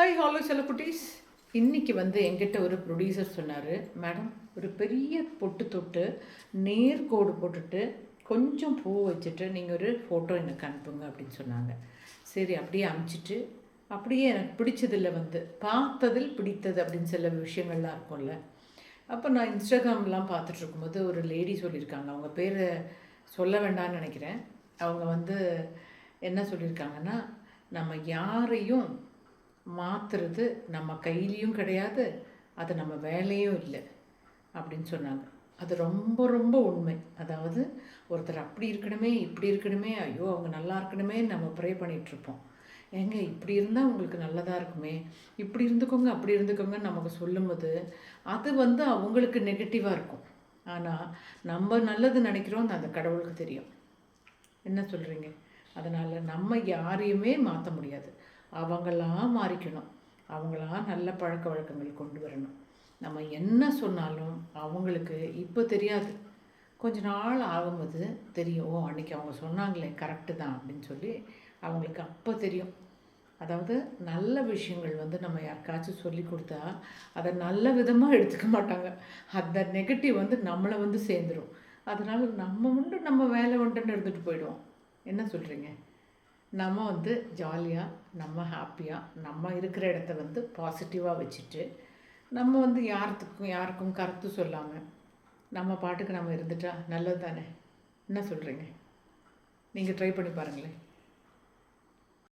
Hi hello செல்லக்குட்டீஸ் இன்றைக்கி வந்து எங்கிட்ட ஒரு ப்ரொடியூசர் சொன்னார். மேடம் ஒரு பெரிய பொட்டு தொட்டு நேர்கோடு போட்டுட்டு கொஞ்சம் பூ வச்சுட்டு நீங்கள் ஒரு ஃபோட்டோ எனக்கு அனுப்புங்க அப்படின்னு சொன்னாங்க. சரி அப்படியே அமுச்சிட்டு அப்படியே எனக்கு பிடிச்சதில் வந்து பார்த்ததில் பிடித்தது அப்படின்னு சில விஷயங்கள்லாம் இருக்கும்ல. அப்போ நான் இன்ஸ்டாகிராம்லாம் பார்த்துட்டு இருக்கும்போது ஒரு லேடி சொல்லியிருக்காங்க. அவங்க பேரை சொல்ல வேண்டாம்னு நினைக்கிறேன். அவங்க வந்து என்ன சொல்லியிருக்காங்கன்னா நம்ம யாரையும் மாற்றுறது நம்ம கையிலையும் கிடையாது அது நம்ம வேலையும் இல்லை அப்படின்னு சொன்னாங்க. அது ரொம்ப ரொம்ப உண்மை. அதாவது ஒருத்தர் அப்படி இருக்கணுமே இப்படி இருக்கணுமே ஐயோ அவங்க நல்லா இருக்கணுமே நம்ம ப்ரே பண்ணிகிட்ருப்போம் ஏங்க இப்படி இருந்தால் உங்களுக்கு நல்லதாக இருக்குமே? இப்படி இருந்துக்கோங்க அப்படி இருந்துக்கோங்க நமக்கு சொல்லும்போது அது வந்து அவங்களுக்கு நெகட்டிவாக இருக்கும். ஆனால் நம்ம நல்லது நினைக்கிறோம் அந்த கடவுளுக்கு தெரியும். என்ன சொல்கிறீங்க அதனால் நம்ம யாரையுமே மாற்ற முடியாது. அவங்களாம் மாறிக்கணும். அவங்களாம் நல்ல பழக்க வழக்கங்கள் கொண்டு வரணும். நம்ம என்ன சொன்னாலும் அவங்களுக்கு இப்போ தெரியாது. கொஞ்ச நாள் ஆகும்போது தெரியும் ஓ அன்றைக்கி அவங்க சொன்னாங்களே கரெக்டு தான் அப்படின்னு சொல்லி அவங்களுக்கு அப்போ தெரியும். அதாவது நல்ல விஷயங்கள் வந்து நம்ம யாருக்காச்சும் சொல்லி கொடுத்தா அதை நல்ல விதமாக எடுத்துக்க மாட்டாங்க. அந்த நெகட்டிவ் வந்து நம்மளை வந்து சேர்ந்துடும் அதனால் நம்ம உண்டு நம்ம வேலை உண்டுன்னு எடுத்துகிட்டு போயிடுவோம். என்ன சொல்கிறீங்க நம்ம வந்து ஜாலியாக நம்ம ஹாப்பியாக நம்ம இருக்கிற இடத்த வந்து பாசிட்டிவாக வச்சுட்டு நம்ம வந்து யாருத்துக்கும் யாருக்கும் கருத்து சொல்லாமல் நம்ம பாட்டுக்கு நம்ம இருந்துட்டா நல்லது தானே என்ன சொல்கிறீங்க நீங்கள் ட்ரை பண்ணி பாருங்களேன்.